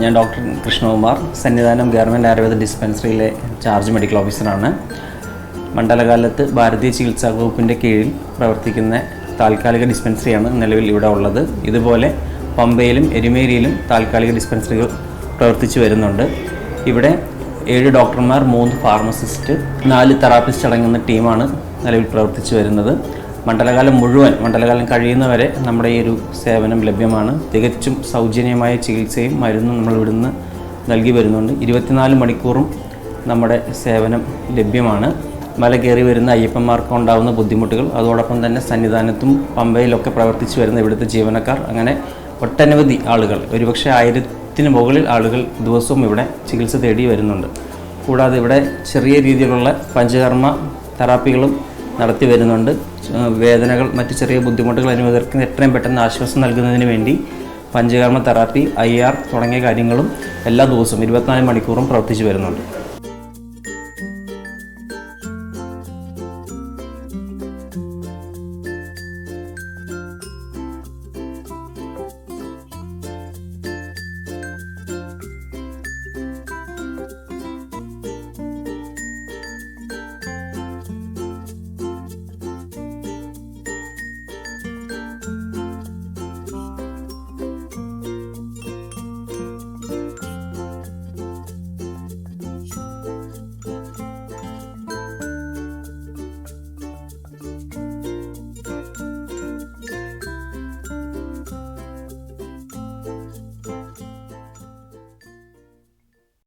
ഞാൻ doctor Krishnakumar. Sannidhanam government Ayurveda ഡിസ്പെൻസറിയിലെ charge medical ഓഫീസറാണ് മണ്ഡലകാലത്ത് ഭാരതീയ ചികിത്സാ വകുപ്പിന്റെ കീഴിൽ പ്രവർത്തിക്കുന്ന താൽക്കാലിക ഡിസ്പെൻസറിയാണ് നിലവിൽ ഇവിടെ ഉള്ളത്. ഇതുപോലെ പമ്പയിലും എരുമേലിയിലും താൽക്കാലിക ഡിസ്പെൻസറികൾ പ്രവർത്തിച്ചു വരുന്നുണ്ട്. ഇവിടെ ഏഴ് ഡോക്ടർമാർ മൂന്ന് ഫാർമസിസ്റ്റ് നാല് തെറാപ്പിസ്റ്റ് അടങ്ങുന്ന ടീമാണ് നിലവിൽ പ്രവർത്തിച്ചു വരുന്നത്. മണ്ഡലകാലം മുഴുവൻ മണ്ഡലകാലം കഴിയുന്നവരെ നമ്മുടെ ഈ ഒരു സേവനം ലഭ്യമാണ്. തികച്ചും സൗജന്യമായ ചികിത്സയും മരുന്നും നമ്മൾ ഇവിടുന്ന് നൽകി വരുന്നുണ്ട്. ഇരുപത്തിനാല് മണിക്കൂറും നമ്മുടെ സേവനം ലഭ്യമാണ്. മല കയറി വരുന്ന അയ്യപ്പന്മാർക്ക് ഉണ്ടാകുന്ന ബുദ്ധിമുട്ടുകൾ അതോടൊപ്പം തന്നെ സന്നിധാനത്തും പമ്പയിലൊക്കെ പ്രവർത്തിച്ചു വരുന്ന ഇവിടുത്തെ ജീവനക്കാർ. അങ്ങനെ ഒട്ടനവധി ആളുകൾ ഒരുപക്ഷെ ആയിരത്തിന് മുകളിൽ ആളുകൾ ദിവസവും ഇവിടെ ചികിത്സ തേടി വരുന്നുണ്ട്. കൂടാതെ ഇവിടെ ചെറിയ രീതിയിലുള്ള പഞ്ചകർമ്മ തെറാപ്പികളും നടത്തി വരുന്നുണ്ട്. വേദനകൾ മറ്റ് ചെറിയ ബുദ്ധിമുട്ടുകൾ അനുഭവർക്ക് എത്രയും പെട്ടെന്ന് ആശ്വാസം നൽകുന്നതിന് വേണ്ടി പഞ്ചകർമ്മ തെറാപ്പി ഐ ആർ തുടങ്ങിയ കാര്യങ്ങളും എല്ലാ ദിവസവും ഇരുപത്തിനാല് മണിക്കൂറും പ്രവർത്തിച്ചു വരുന്നുണ്ട്.